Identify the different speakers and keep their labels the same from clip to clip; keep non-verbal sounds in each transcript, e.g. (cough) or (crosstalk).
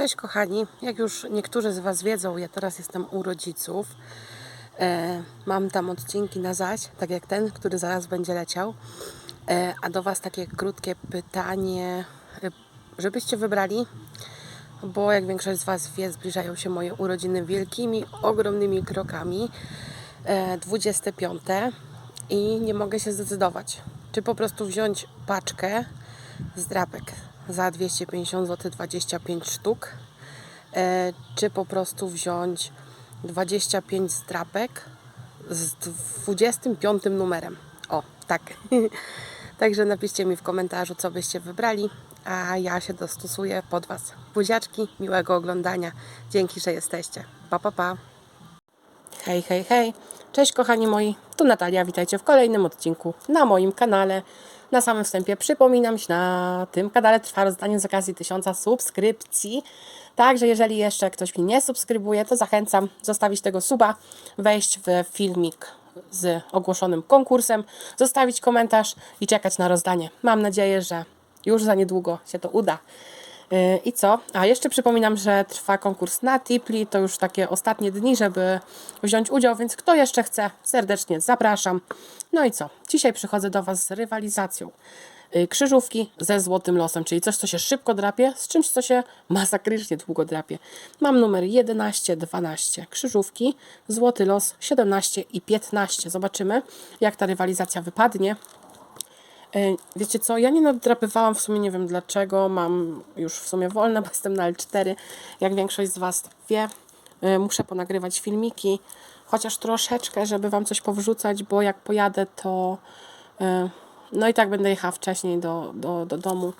Speaker 1: Cześć kochani, jak już niektórzy z Was wiedzą, ja teraz jestem u rodziców. E, mam tam odcinki na zaś, tak jak ten, który zaraz będzie leciał. E, a do Was takie krótkie pytanie, e, żebyście wybrali, bo jak większość z Was wie, zbliżają się moje urodziny wielkimi, ogromnymi krokami. E, 25 i nie mogę się zdecydować, czy po prostu wziąć paczkę z drapek za 250 zł 25 sztuk, e, czy po prostu wziąć 25 zdrapek z 25 numerem. O, tak. (laughs) Także napiszcie mi w komentarzu, co byście wybrali, a ja się dostosuję pod Was. Buziaczki, miłego oglądania. Dzięki, że jesteście. Pa, pa, pa. Hej, hej, hej. Cześć kochani moi, tu Natalia, witajcie w kolejnym odcinku na moim kanale. Na samym wstępie przypominam, że na tym kanale trwa rozdanie z okazji tysiąca subskrypcji. Także jeżeli jeszcze ktoś mnie nie subskrybuje, to zachęcam zostawić tego suba, wejść w filmik z ogłoszonym konkursem, zostawić komentarz i czekać na rozdanie. Mam nadzieję, że już za niedługo się to uda. Yy, I co? A jeszcze przypominam, że trwa konkurs na Tipli. To już takie ostatnie dni, żeby wziąć udział, więc kto jeszcze chce, serdecznie zapraszam. No i co? Dzisiaj przychodzę do Was z rywalizacją. Yy, Krzyżówki ze złotym losem, czyli coś, co się szybko drapie, z czymś, co się masakrycznie długo drapie. Mam numer 11, 12. Krzyżówki, złoty los 17 i 15. Zobaczymy, jak ta rywalizacja wypadnie. E, Wiecie co, ja nie nadrapywałam w sumie, nie wiem dlaczego, mam już w sumie wolne, bo jestem na L4, jak większość z Was wie. E, Muszę ponagrywać filmiki, chociaż troszeczkę, żeby Wam coś powrzucać, bo jak pojadę, to e, no i tak będę jechała wcześniej do, do, do domu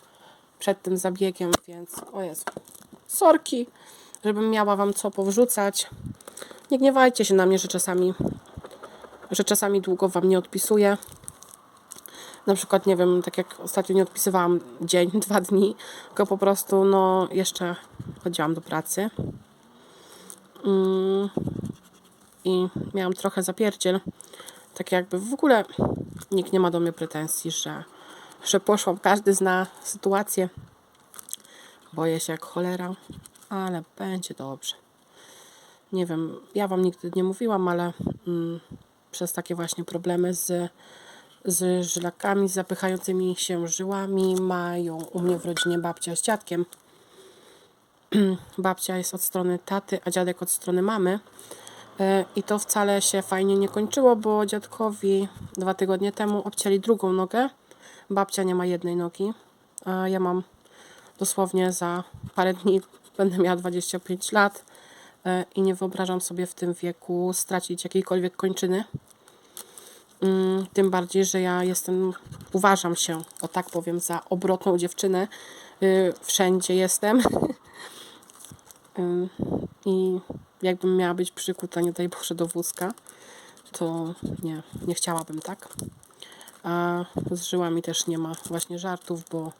Speaker 1: przed tym zabiegiem, więc o Jezu, sorki, żebym miała Wam co powrzucać. Nie gniewajcie się na mnie, że czasami, że czasami długo Wam nie odpisuję na przykład, nie wiem, tak jak ostatnio nie odpisywałam dzień, (laughs) dwa dni, tylko po prostu, no, jeszcze chodziłam do pracy. Mm, I miałam trochę zapierdziel. Tak jakby w ogóle nikt nie ma do mnie pretensji, że, że poszłam. Każdy zna sytuację. Boję się jak cholera, ale będzie dobrze. Nie wiem, ja Wam nigdy nie mówiłam, ale mm, przez takie właśnie problemy z z żylakami zapychającymi się żyłami mają u mnie w rodzinie babcia z dziadkiem. (clears throat) babcia jest od strony taty, a dziadek od strony mamy. E, I to wcale się fajnie nie kończyło, bo dziadkowi dwa tygodnie temu obcięli drugą nogę. Babcia nie ma jednej nogi, a ja mam dosłownie za parę dni (laughs) będę miała 25 lat e, i nie wyobrażam sobie w tym wieku stracić jakiejkolwiek kończyny. Mm, Tym bardziej, że ja jestem, uważam się, o tak powiem, za obrotną dziewczynę. Y, Wszędzie jestem. (laughs) Y, I jakbym miała być przykuta, nie daj Boże, do wózka, to nie, nie chciałabym tak. A z żyłami też nie ma właśnie żartów, bo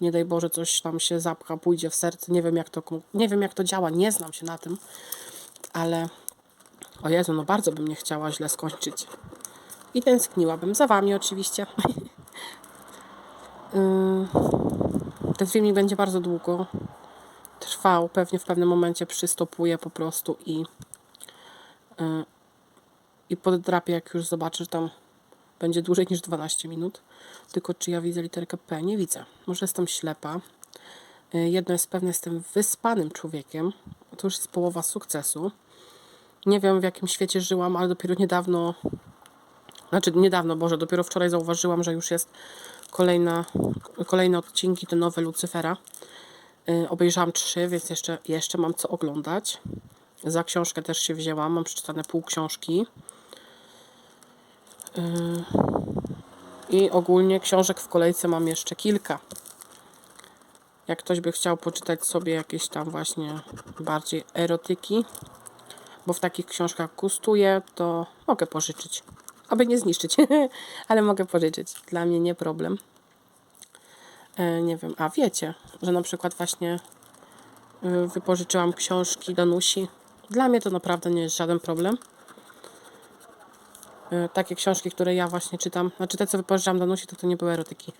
Speaker 1: nie daj Boże, coś tam się zapcha, pójdzie w serce. Nie wiem, jak to, nie wiem, jak to działa, nie znam się na tym, ale o Jezu, no bardzo bym nie chciała źle skończyć. I tęskniłabym za Wami oczywiście. (laughs) Ym, Ten filmik będzie bardzo długo trwał. Pewnie w pewnym momencie przystopuję po prostu i, yy, i poddrapię, jak już zobaczę, że tam będzie dłużej niż 12 minut. Tylko czy ja widzę literkę P? Nie widzę. Może jestem ślepa. Yy, Jedno jest pewne, jestem wyspanym człowiekiem. To już jest połowa sukcesu. Nie wiem, w jakim świecie żyłam, ale dopiero niedawno znaczy niedawno, Boże, dopiero wczoraj zauważyłam, że już jest kolejna, kolejne odcinki, te nowe Lucyfera. Yy, obejrzałam trzy, więc jeszcze, jeszcze mam co oglądać. Za książkę też się wzięłam, mam przeczytane pół książki. Yy, I ogólnie książek w kolejce mam jeszcze kilka. Jak ktoś by chciał poczytać sobie jakieś tam właśnie bardziej erotyki, bo w takich książkach gustuję, to mogę pożyczyć aby nie zniszczyć, (laughs) ale mogę pożyczyć. Dla mnie nie problem. E, nie wiem, a wiecie, że na przykład właśnie y, wypożyczyłam książki Danusi. Dla mnie to naprawdę nie jest żaden problem. E, takie książki, które ja właśnie czytam, znaczy te, co wypożyczam Danusi, to to nie były erotyki.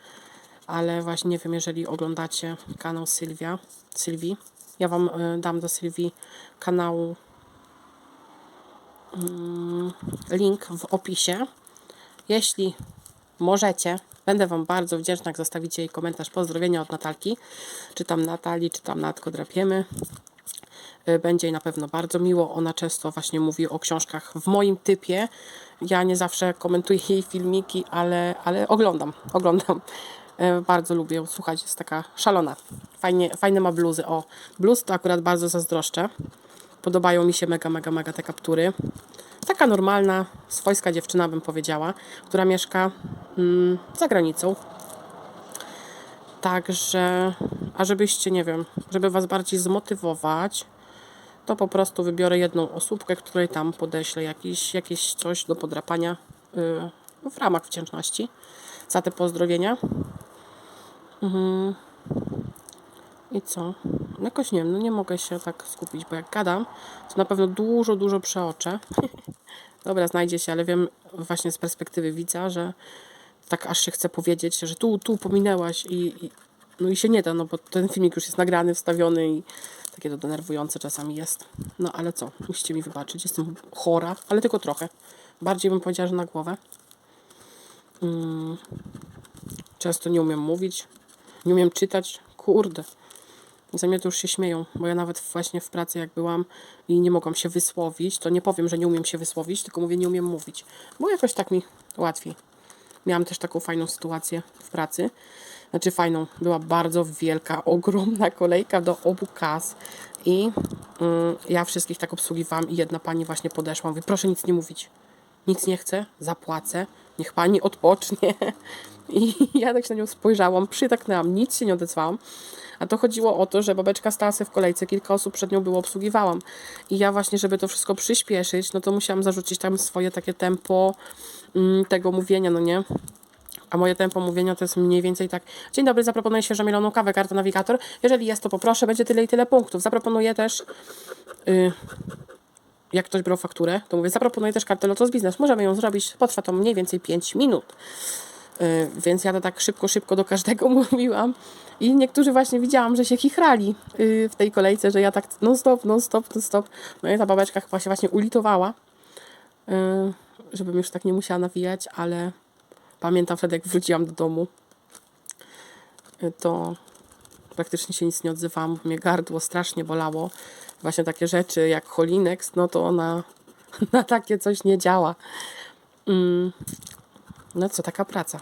Speaker 1: Ale właśnie nie wiem, jeżeli oglądacie kanał Sylwia, Sylwii, Ja Wam y, dam do Sylwii kanału link w opisie. Jeśli możecie, będę Wam bardzo wdzięczna, jak zostawicie jej komentarz pozdrowienia od Natalki. Czy tam Natalii, czy tam Natko drapiemy. Y, Będzie jej na pewno bardzo miło. Ona często właśnie mówi o książkach w moim typie. Ja nie zawsze komentuję jej filmiki, ale, ale oglądam, oglądam. Y, Bardzo lubię ją słuchać, jest taka szalona. Fajnie, fajne ma bluzy. O, bluz to akurat bardzo zazdroszczę. Podobają mi się mega, mega, mega te kaptury. Taka normalna, swojska dziewczyna bym powiedziała, która mieszka mm, za granicą. Także, a żebyście, nie wiem, żeby Was bardziej zmotywować, to po prostu wybiorę jedną osóbkę, której tam podeślę jakiś, jakieś coś do podrapania yy, w ramach wdzięczności za te pozdrowienia. I co? Jakoś nie wiem, no nie mogę się tak skupić, bo jak gadam, to na pewno dużo, dużo przeoczę. (laughs) Dobra, znajdzie się, ale wiem właśnie z perspektywy widza, że tak aż się chce powiedzieć, że tu, tu pominęłaś i, i no i się nie da, no bo ten filmik już jest nagrany, wstawiony i takie to denerwujące czasami jest. No ale co, musicie mi wybaczyć, jestem chora, ale tylko trochę. Bardziej bym powiedziała, że na głowę. Mm. Często nie umiem mówić, nie umiem czytać. Kurde. Za mnie to już się śmieją, bo ja nawet właśnie w pracy jak byłam i nie mogłam się wysłowić, to nie powiem, że nie umiem się wysłowić, tylko mówię, nie umiem mówić. Bo jakoś tak mi łatwiej. Miałam też taką fajną sytuację w pracy. Znaczy fajną, była bardzo wielka, (laughs) ogromna kolejka do obu kas i mm, ja wszystkich tak obsługiwałam i jedna pani właśnie podeszła, mówi, proszę nic nie mówić. Nic nie chcę, zapłacę, niech pani odpocznie. (laughs) I ja tak się na nią spojrzałam, przytaknęłam, nic się nie odezwałam. A to chodziło o to, że babeczka stała sobie w kolejce, kilka osób przed nią było, obsługiwałam. I ja właśnie, żeby to wszystko przyspieszyć, no to musiałam zarzucić tam swoje takie tempo mm, tego mówienia, no nie? A moje tempo mówienia to jest mniej więcej tak. Dzień dobry, zaproponuję świeżo mieloną kawę, karta nawigator. Jeżeli jest, to poproszę, będzie tyle i tyle punktów. Zaproponuję też. y, jak ktoś brał fakturę, to mówię, zaproponuję też kartę Lotos Biznes. Możemy ją zrobić, potrwa to mniej więcej 5 minut. Y, więc ja to tak szybko, szybko do każdego (laughs) mówiłam. I niektórzy właśnie widziałam, że się chichrali y, w tej kolejce, że ja tak non stop, non stop, non stop. No i ta babeczka chyba się właśnie ulitowała, y, żebym już tak nie musiała nawijać, ale pamiętam wtedy, jak wróciłam do domu, to praktycznie się nic nie odzywałam, mnie gardło strasznie bolało. Właśnie takie rzeczy jak Holinex, no to ona (laughs) na takie coś nie działa. Mm. No co, taka praca.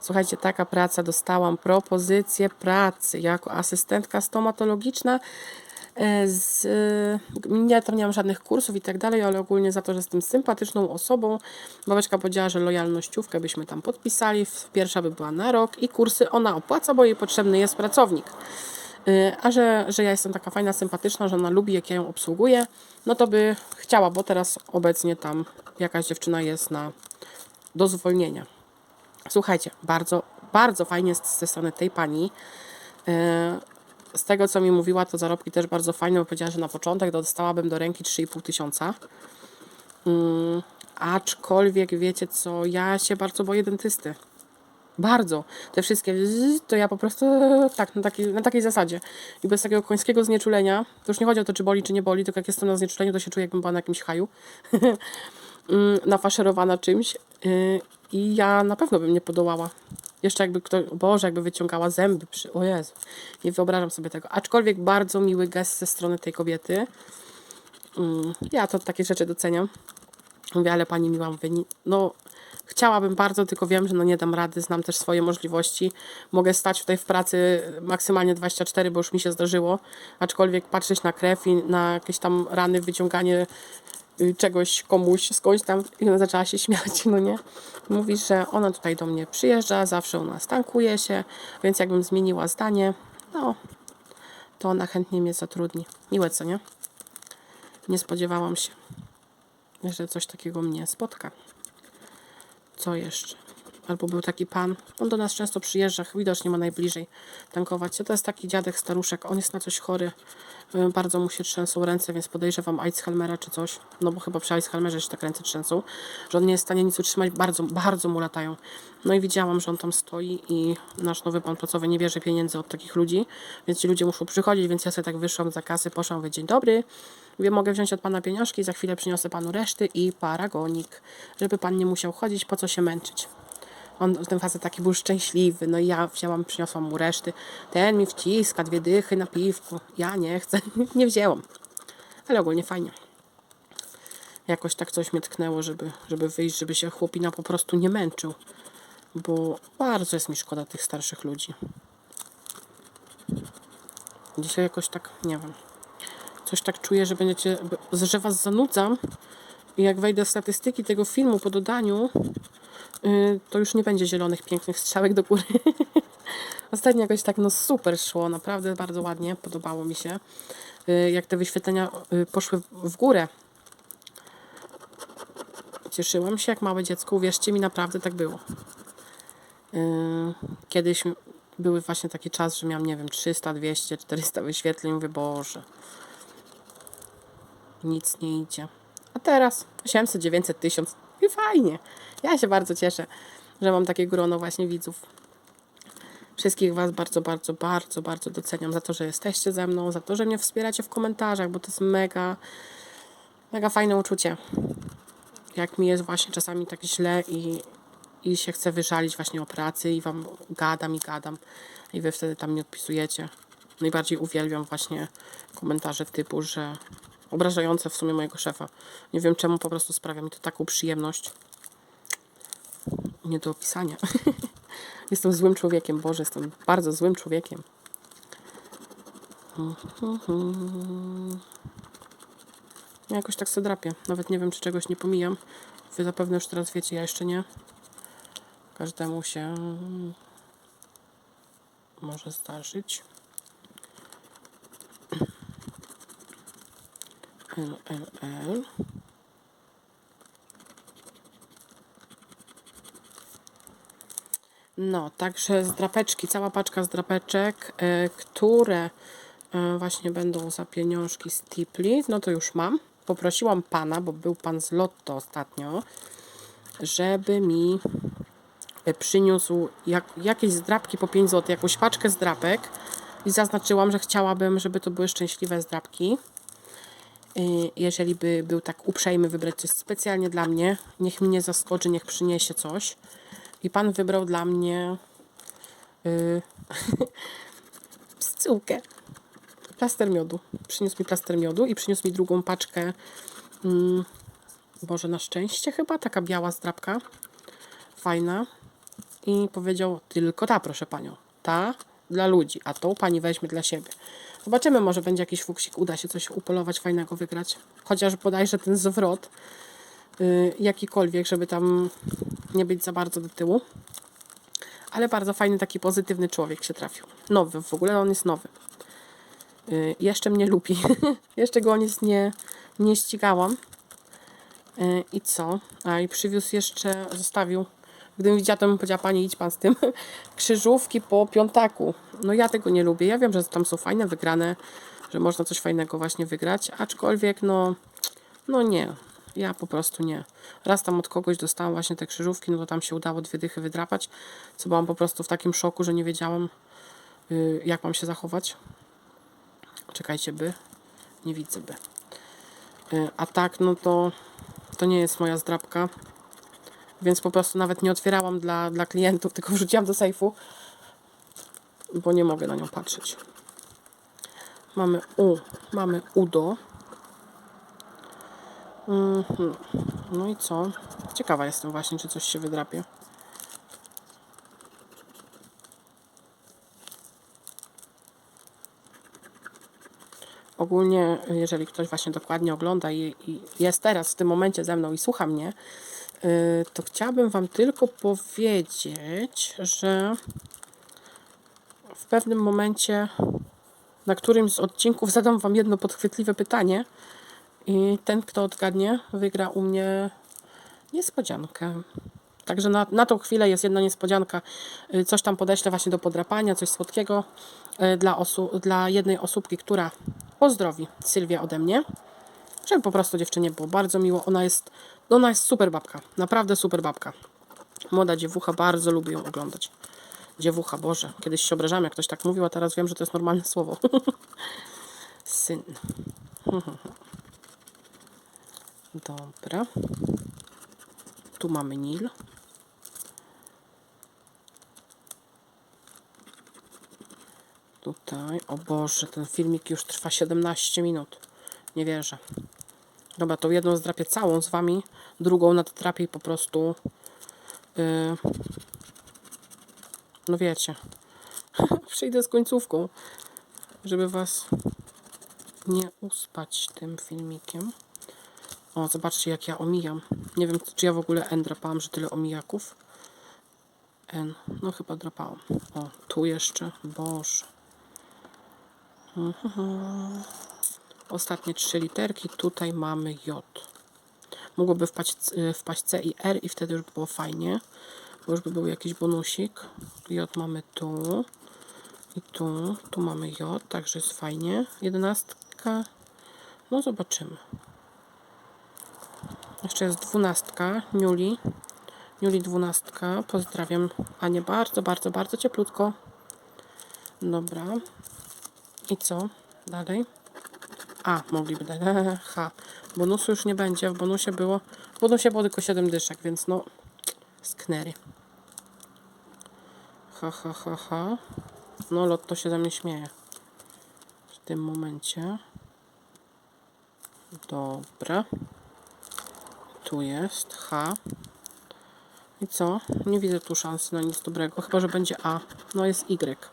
Speaker 1: Słuchajcie, taka praca, dostałam propozycję pracy jako asystentka stomatologiczna. e, Z, ja tam nie mam żadnych kursów i tak dalej, ale ogólnie za to, że jestem sympatyczną osobą. Babeczka powiedziała, że lojalnościówkę byśmy tam podpisali. Pierwsza by była na rok i kursy ona opłaca, bo jej potrzebny jest pracownik. Y, A że, że ja jestem taka fajna, sympatyczna, że ona lubi, jak ja ją obsługuję, no to by chciała, bo teraz obecnie tam jakaś dziewczyna jest na do zwolnienia. Słuchajcie, bardzo, bardzo fajnie jest ze strony tej pani. E, Z tego, co mi mówiła, to zarobki też bardzo fajne, bo powiedziała, że na początek dostałabym do ręki 3,5 tysiąca. Mm, Aczkolwiek, wiecie co, ja się bardzo boję dentysty. Bardzo. Te wszystkie to ja po prostu tak, na takiej, na takiej zasadzie. I bez takiego końskiego znieczulenia, to już nie chodzi o to, czy boli, czy nie boli, tylko jak jestem na znieczuleniu, to się czuję, jakbym była na jakimś haju. (laughs) Mm, nafaszerowana czymś. Yy, I ja na pewno bym nie podołała. Jeszcze jakby ktoś, Boże, jakby wyciągała zęby. Przy, o Jezu, nie wyobrażam sobie tego. Aczkolwiek bardzo miły gest ze strony tej kobiety. Mm, ja to takie rzeczy doceniam. Mówię, ale pani miła, mówię, no chciałabym bardzo, tylko wiem, że no nie dam rady, znam też swoje możliwości. Mogę stać tutaj w pracy maksymalnie 24, bo już mi się zdarzyło, aczkolwiek patrzeć na krew i na jakieś tam rany, wyciąganie y, czegoś komuś skądś tam i ona zaczęła się (laughs) śmiać, no nie? Mówi, że ona tutaj do mnie przyjeżdża, zawsze u nas tankuje się, więc jakbym zmieniła zdanie, no to ona chętnie mnie zatrudni. Miłe, co nie? Nie spodziewałam się, że coś takiego mnie spotka. Co jeszcze?
Speaker 2: albo był taki pan. On do nas często przyjeżdża, widocznie ma najbliżej tankować. To jest taki dziadek, staruszek, on jest na coś chory. Y, Bardzo mu się trzęsą ręce, więc podejrzewam Alzheimera czy coś. No bo chyba przy Alzheimerze się tak ręce trzęsą, że on nie jest w stanie nic utrzymać, bardzo, bardzo mu latają. No i widziałam, że on tam stoi i nasz nowy pan placowy nie bierze pieniędzy od takich ludzi, więc ci ludzie muszą przychodzić, więc ja sobie tak wyszłam za kasy, poszłam, mówię, dzień dobry, mogę wziąć od pana pieniążki, za chwilę przyniosę panu reszty i paragonik, żeby pan nie musiał chodzić, po co się męczyć. On, ten facet taki był szczęśliwy, no i ja wzięłam, przyniosłam mu reszty. Ten mi wciska dwie dychy na piwku. Ja nie chcę, (laughs) nie wzięłam. Ale ogólnie fajnie. Jakoś tak coś mnie tknęło, żeby, żeby wyjść, żeby się chłopina po prostu nie męczył. Bo bardzo jest mi szkoda tych starszych ludzi. Dzisiaj jakoś tak, nie wiem, coś tak czuję, że będziecie, że was zanudzam i jak wejdę w statystyki tego filmu po dodaniu, y, to już nie będzie zielonych, pięknych strzałek do góry. (laughs) Ostatnio jakoś tak no super szło, naprawdę bardzo ładnie, podobało mi się. Y, Jak te wyświetlenia y, poszły w górę. Cieszyłam się jak małe dziecko, uwierzcie mi, naprawdę tak było. Kiedyś były właśnie taki czas, że miałam, nie wiem, 300, 200, 400 wyświetleń, mówię, Boże, nic nie idzie. A teraz 800, 900, 1000 i fajnie. Ja się bardzo cieszę, że mam takie grono właśnie widzów. Wszystkich Was bardzo, bardzo, bardzo, bardzo doceniam za to, że jesteście ze mną, za to, że mnie wspieracie w komentarzach, bo to jest mega, mega fajne uczucie. Jak mi jest właśnie czasami tak źle i, i się chcę wyżalić właśnie o pracy i Wam gadam i gadam i Wy wtedy tam nie odpisujecie. Najbardziej uwielbiam właśnie komentarze typu, że obrażające w sumie mojego szefa. Nie wiem czemu, po prostu sprawia mi to taką przyjemność. Nie do opisania. (laughs) jestem złym człowiekiem, Boże, jestem bardzo złym człowiekiem. Ja jakoś tak sobie drapię. Nawet nie wiem, czy czegoś nie pomijam. Wy zapewne już teraz wiecie, ja jeszcze nie. Każdemu się może zdarzyć. No, także zdrapeczki, cała paczka zdrapeczek, e, które e, właśnie będą za pieniążki z Tipli, no to już mam. Poprosiłam pana, bo był pan z Lotto ostatnio, żeby mi e, przyniósł jak, jakieś zdrapki po 5 zł, jakąś paczkę zdrapek i zaznaczyłam, że chciałabym, żeby to były szczęśliwe zdrapki. Y, jeżeli by był tak uprzejmy wybrać coś specjalnie dla mnie, niech mnie zaskoczy, niech przyniesie coś. I pan wybrał dla mnie (laughs) yy. Plaster miodu. Przyniósł mi plaster miodu i przyniósł mi drugą paczkę. Mm, Boże, na szczęście chyba, taka biała zdrabka. Fajna. I powiedział, tylko ta, proszę panią. Ta dla ludzi, a tą pani weźmie dla siebie. Zobaczymy, może będzie jakiś fuksik, uda się coś upolować fajnego wygrać. Chociaż bodajże ten zwrot, yy, jakikolwiek, żeby tam nie być za bardzo do tyłu. Ale bardzo fajny, taki pozytywny człowiek się trafił. Nowy, w ogóle on jest nowy. Yy, jeszcze mnie lubi. (laughs) jeszcze go nic nie, nie ścigałam. Yy, I co? A i przywiózł jeszcze, zostawił. Gdybym widziała, to bym powiedziała, pani idź pan z tym. (laughs) Krzyżówki po piątaku. No ja tego nie lubię. Ja wiem, że tam są fajne wygrane, że można coś fajnego właśnie wygrać, aczkolwiek no, no nie. Ja po prostu nie. Raz tam od kogoś dostałam właśnie te krzyżówki, no to tam się udało dwie dychy wydrapać, co byłam po prostu w takim szoku, że nie wiedziałam, yy, jak mam się zachować. Czekajcie, by. Nie widzę, by. Yy, a tak, no to to nie jest moja zdrapka. Więc po prostu nawet nie otwierałam dla, dla klientów, tylko wrzuciłam do sejfu, bo nie mogę na nią patrzeć. Mamy U, mamy UDO. Mhm. No i co? Ciekawa jestem właśnie, czy coś się wydrapie. Ogólnie, jeżeli ktoś właśnie dokładnie ogląda i, i jest teraz w tym momencie ze mną i słucha mnie, y, to chciałabym Wam tylko powiedzieć, że pewnym momencie na którymś z odcinków zadam Wam jedno podchwytliwe pytanie i ten, kto odgadnie, wygra u mnie niespodziankę. Także na, na tą chwilę jest jedna niespodzianka. Y, Coś tam podeślę właśnie do podrapania, coś słodkiego y, dla, osu, dla jednej osóbki, która pozdrowi Sylwię ode mnie. Żeby po prostu dziewczynie było bardzo miło. Ona jest, ona jest super babka. Naprawdę super babka. Młoda dziewucha, bardzo lubię ją oglądać. Dziewucha, Boże. Kiedyś się obrażałem, jak ktoś tak mówił, a teraz wiem, że to jest normalne słowo. (laughs) Syn. (laughs) Dobra. Tu mamy Nil. Tutaj, o Boże, ten filmik już trwa 17 minut. Nie wierzę. Dobra, tą jedną zdrapię całą z wami, drugą nadtrapię po prostu. Yy, no wiecie. (laughs) Przyjdę z końcówką, żeby was nie uspać tym filmikiem. O, zobaczcie jak ja omijam. Nie wiem, czy ja w ogóle N drapałam, że tyle omijaków. N, no chyba drapałam. O, tu jeszcze, Boże. Mhm. Ostatnie trzy literki, tutaj mamy J. Mogłoby wpaść, y, wpaść C i R i wtedy już by było fajnie, bo by był jakiś bonusik. J mamy tu i tu, tu mamy J, także jest fajnie. Jedenastka, no zobaczymy. Jeszcze jest dwunastka, Niuli. Niuli dwunastka, pozdrawiam Anię bardzo, bardzo, bardzo cieplutko. Dobra. I co? Dalej? A, mogliby dać. (laughs) H. Bonusu już nie będzie. W bonusie było. W bonusie było tylko 7 dyszek, więc no. Sknery. Ha, ha, ha, ha. No, lotto się ze mnie śmieje. W tym momencie. Dobra. Tu jest H. I co? Nie widzę tu szansy na nic dobrego. Chyba, że będzie A. No jest Y.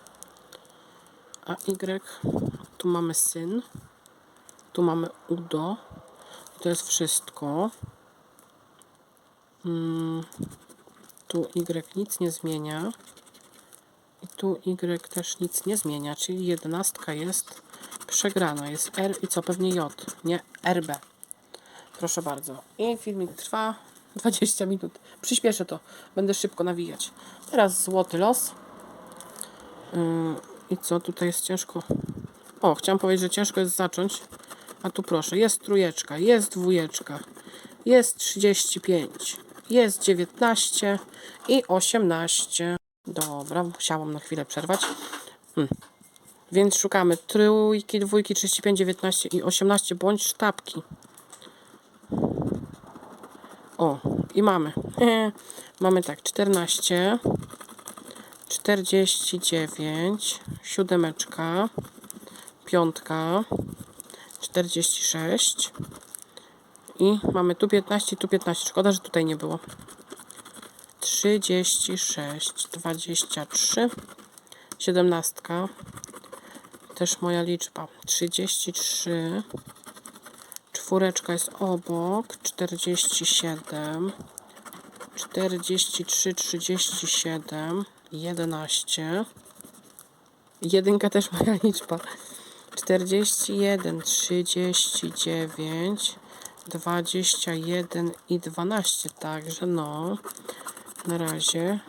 Speaker 2: A Y. Tu mamy syn. Tu mamy Udo. I to jest wszystko. Mm, tu Y nic nie zmienia. Tu Y też nic nie zmienia, czyli jedenastka jest przegrana. Jest R i co? Pewnie J, nie RB. Proszę bardzo. I filmik trwa 20 minut. Przyspieszę to. Będę szybko nawijać. Teraz złoty los. Yy, I co? Tutaj jest ciężko. O, chciałam powiedzieć, że ciężko jest zacząć. A tu proszę, jest trójeczka, jest dwójeczka, jest 35, jest 19 i 18. Dobra, musiałam na chwilę przerwać. Hmm. Więc szukamy trójki, dwójki, 35, 19 i 18 bądź sztabki. O, i mamy. (laughs) mamy tak, 14, 49, siódemeczka, piątka, 46 i mamy tu 15, tu 15. Szkoda, że tutaj nie było. 36, 23, 17. Też moja liczba. 33. Czwóreczka jest obok. 47. 43, 37, 11. Jedynka też moja liczba. 41, 39, 21 i 12. Także no, na razie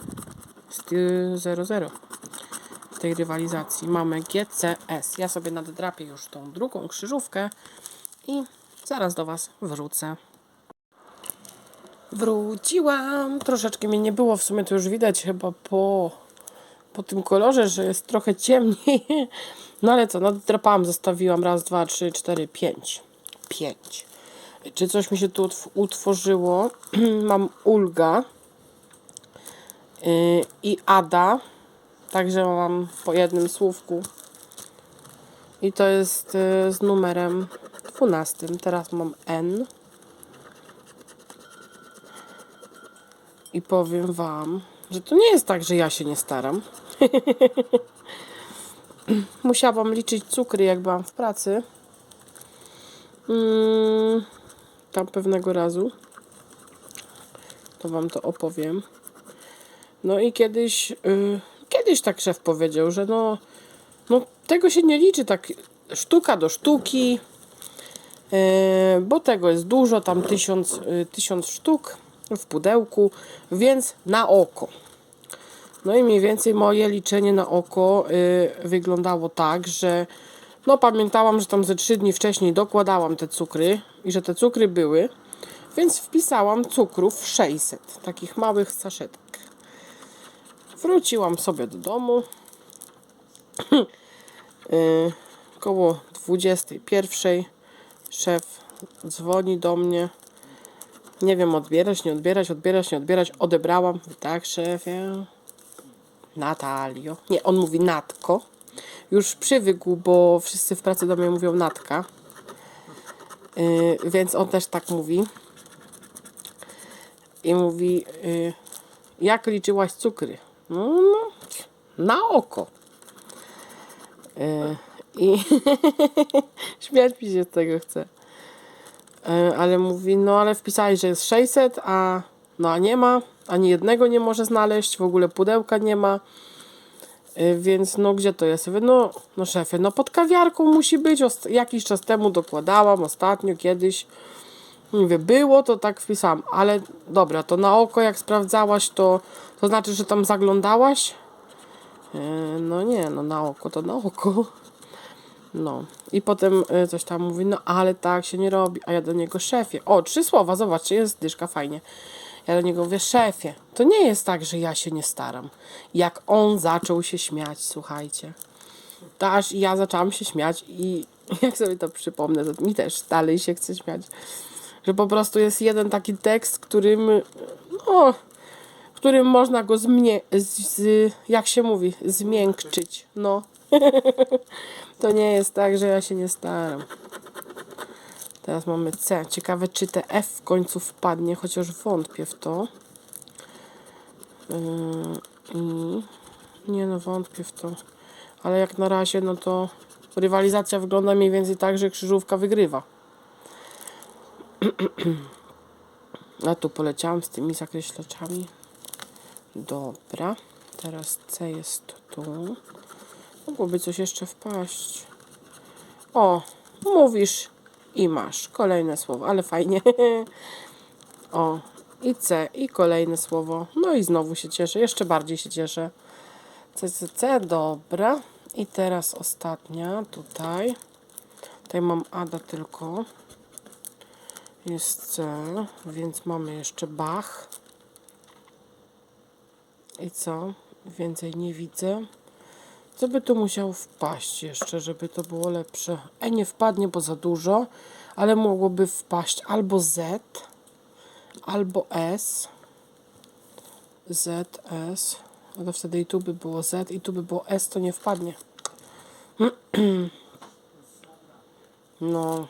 Speaker 2: jest 0-0 w tej rywalizacji. Mamy GCS. Ja sobie naddrapię już tą drugą krzyżówkę i zaraz do Was wrócę. Wróciłam. Troszeczkę mnie nie było, w sumie to już widać chyba po, po tym kolorze, że jest trochę ciemniej. (laughs) No ale co, naddrapałam, zostawiłam raz, dwa, trzy, cztery, pięć. Pięć. Czy coś mi się tu utw- utworzyło? (clears throat) Mam Ulga i Ada. Także mam po jednym słówku. I to jest yy, z numerem 12. Teraz mam N. I powiem Wam, że to nie jest tak, że ja się nie staram. (laughs) Musiałam liczyć cukry, jak byłam w pracy. Mm, tam pewnego razu. To Wam to opowiem. No i kiedyś, y, kiedyś tak szef powiedział, że no, no tego się nie liczy tak sztuka do sztuki, y, bo tego jest dużo, tam tysiąc, y, tysiąc sztuk w pudełku, więc na oko. No i mniej więcej moje liczenie na oko y, wyglądało tak, że no pamiętałam, że tam ze trzy dni wcześniej dokładałam te cukry i że te cukry były, więc wpisałam cukrów 600, takich małych saszetek. Wróciłam sobie do domu. (clears throat) y, koło 21 szef dzwoni do mnie. Nie wiem, odbierać, nie odbierać, odbierać, nie odbierać. Odebrałam. Tak, szefie. Natalio. Nie, on mówi Natko. Już przywykł, bo wszyscy w pracy do mnie mówią Natka. Yy, więc on też tak mówi. I mówi, yy, jak liczyłaś cukry? No, no na oko. Yy, I (laughs) śmiać mi się z tego chce. Yy, ale mówi, no ale wpisałeś, że jest 600, a no a nie ma, ani jednego nie może znaleźć, w ogóle pudełka nie ma. Yy, Więc no gdzie to jest? No, no szefie, no pod kawiarką musi być. Ost- jakiś czas temu dokładałam, ostatnio, kiedyś. Mówię, było, to tak wpisałam. Ale dobra, to na oko jak sprawdzałaś, to, to znaczy, że tam zaglądałaś? Yy, No nie, no na oko to na oko. No. I potem y, coś tam mówi, no ale tak się nie robi. A ja do niego, szefie. O, trzy słowa, zobaczcie, jest dyszka, fajnie. Ja do niego mówię, szefie, to nie jest tak, że ja się nie staram. Jak on zaczął się śmiać, słuchajcie. To aż ja zaczęłam się śmiać i (laughs) jak sobie to przypomnę, to mi też dalej się chce śmiać. Że po prostu jest jeden taki tekst, którym, no, którym można go zmie- z, z, jak się mówi, zmiękczyć. No. (laughs) To nie jest tak, że ja się nie staram. Teraz mamy C. Ciekawe, czy te F w końcu wpadnie, chociaż wątpię w to. Yy, nie no, wątpię w to. Ale jak na razie, no to rywalizacja wygląda mniej więcej tak, że krzyżówka wygrywa. (clears throat) A tu poleciałam z tymi zakreślaczami. Dobra. Teraz C jest tu. Mogłoby coś jeszcze wpaść. O, mówisz i masz. Kolejne słowo, ale fajnie. (laughs) O, i C, i kolejne słowo. No i znowu się cieszę, jeszcze bardziej się cieszę. C, C, C, dobra. I teraz ostatnia, tutaj. Tutaj mam Ada tylko. Jest C, więc mamy jeszcze Bach. I co? Więcej nie widzę. Co by tu musiało wpaść jeszcze, żeby to było lepsze? E, nie wpadnie, bo za dużo, ale mogłoby wpaść albo Z, albo S. Z, S. No to wtedy i tu by było Z, i tu by było S, to nie wpadnie. (clears throat) No,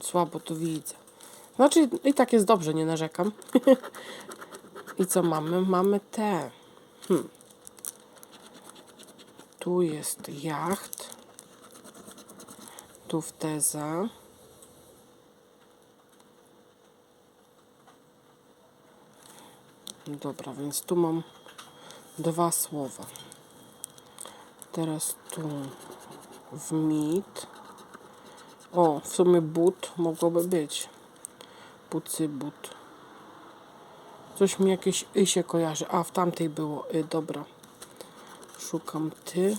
Speaker 2: słabo to widzę. Znaczy, i tak jest dobrze, nie narzekam. (laughs) I co mamy? Mamy T. Tu jest jacht. Tu wteza. Dobra, więc tu mam dwa słowa. Teraz tu w mit. O, w sumie but mogłoby być. Bucy but. Coś mi jakieś y się kojarzy. A, w tamtej było y, dobra. Szukam ty.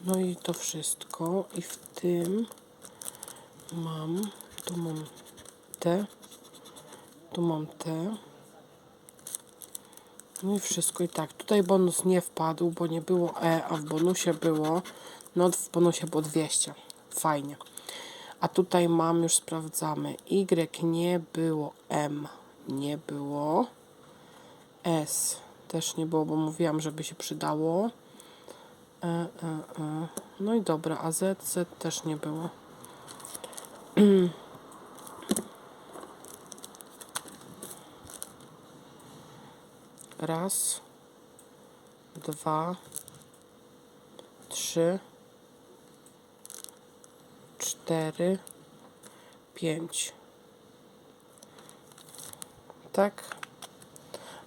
Speaker 2: No i to wszystko. I w tym mam, tu mam te, tu mam te. No i wszystko i tak. Tutaj bonus nie wpadł, bo nie było E, a w bonusie było, no w bonusie było 200. Fajnie. A tutaj mam, już sprawdzamy. Y nie było, M nie było. S też nie było, bo mówiłam, żeby się przydało. E, e, e. No i dobra, a Z, Z też nie było. (clears throat) Raz, dwa, trzy, cztery, pięć. Tak?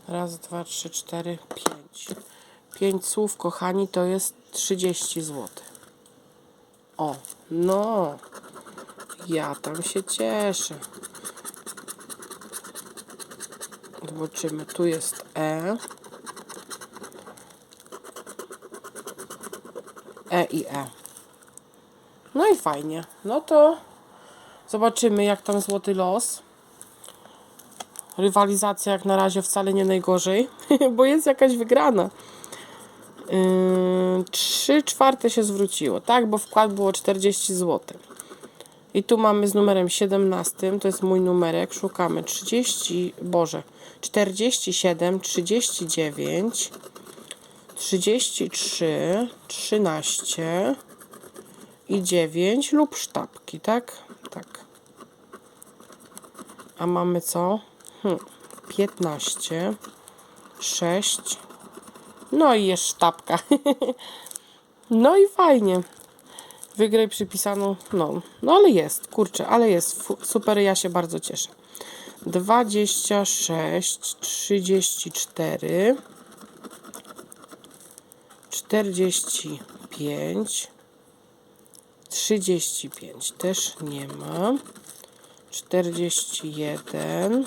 Speaker 2: Raz, dwa, trzy, cztery, pięć. Pięć słów, kochani, to jest 30 zł. O, no. Ja tam się cieszę. Zobaczymy, tu jest E. E i E. No i fajnie. No to zobaczymy, jak tam złoty los. Rywalizacja jak na razie wcale nie najgorzej, (laughs) bo jest jakaś wygrana. Yy, Trzy czwarte się zwróciło, tak? Bo wkład było 40 zł. I tu mamy z numerem 17, to jest mój numerek, szukamy 30, Boże, 47, 39, 33, 13 i 9 lub sztabki, tak? Tak. A mamy co? Hm, 15, 6, no i jest sztabka. (laughs) no i fajnie. Wygraj przypisaną, no, no ale jest, kurczę, ale jest, super, ja się bardzo cieszę. 26, 34, 45, 35 też nie ma, 41,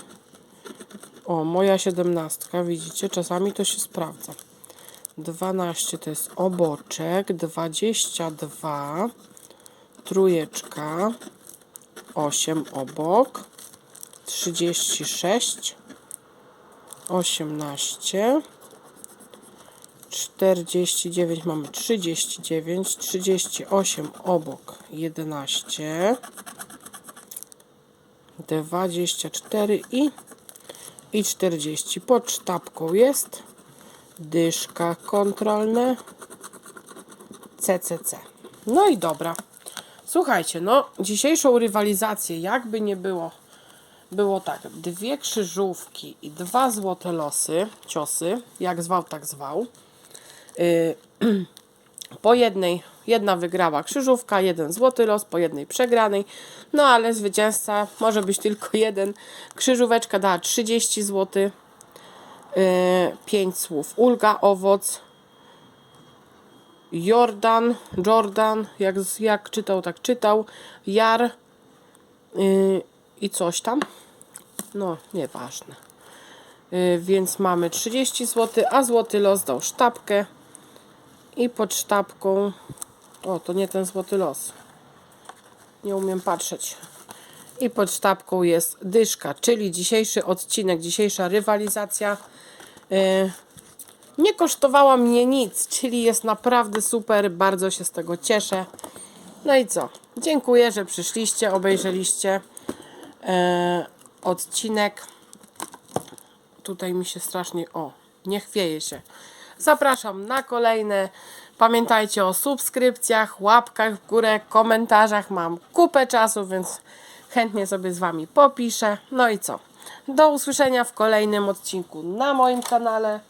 Speaker 2: o, moja siedemnastka, widzicie, czasami to się sprawdza. 12 to jest oboczek, 22 trójeczka, 8 obok, 36 18 49 mamy 39 38 obok 11 24 i i 40 pod sztabką jest dyszka kontrolne CCC. No i dobra. Słuchajcie, no dzisiejszą rywalizację, jakby nie było, było tak, dwie krzyżówki i dwa złote losy, ciosy, jak zwał, tak zwał. Yy, (clears throat) po jednej, jedna wygrała krzyżówka, jeden złoty los, po jednej przegranej. No ale zwycięzca może być tylko jeden. Krzyżóweczka dała 30 zł. Yy, 5 słów. Ulga, owoc. Jordan, Jordan, jak, jak czytał, tak czytał. Jar yy, i coś tam. No, nieważne. Yy, więc mamy 30 zł, a złoty los dał sztabkę. I pod sztabką. O, to nie ten złoty los. Nie umiem patrzeć. I pod sztabką jest dyszka, czyli dzisiejszy odcinek, dzisiejsza rywalizacja. Yy, nie kosztowała mnie nic, czyli jest naprawdę super, bardzo się z tego cieszę. No i co? Dziękuję, że przyszliście, obejrzeliście e, odcinek. Tutaj mi się strasznie. O, nie chwieje się. Zapraszam na kolejne. Pamiętajcie o subskrypcjach, łapkach w górę, komentarzach. Mam kupę czasu, więc chętnie sobie z Wami popiszę. No i co? Do usłyszenia w kolejnym odcinku na moim kanale.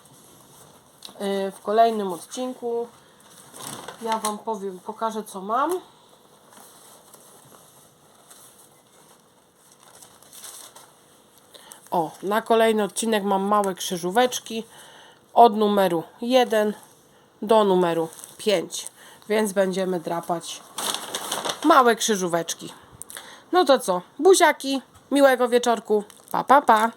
Speaker 2: Yy, W kolejnym odcinku ja Wam powiem, pokażę co mam. O, na kolejny odcinek mam małe krzyżóweczki od numeru 1 do numeru 5, więc będziemy drapać małe krzyżóweczki. No to co, buziaki, miłego wieczorku, pa pa pa.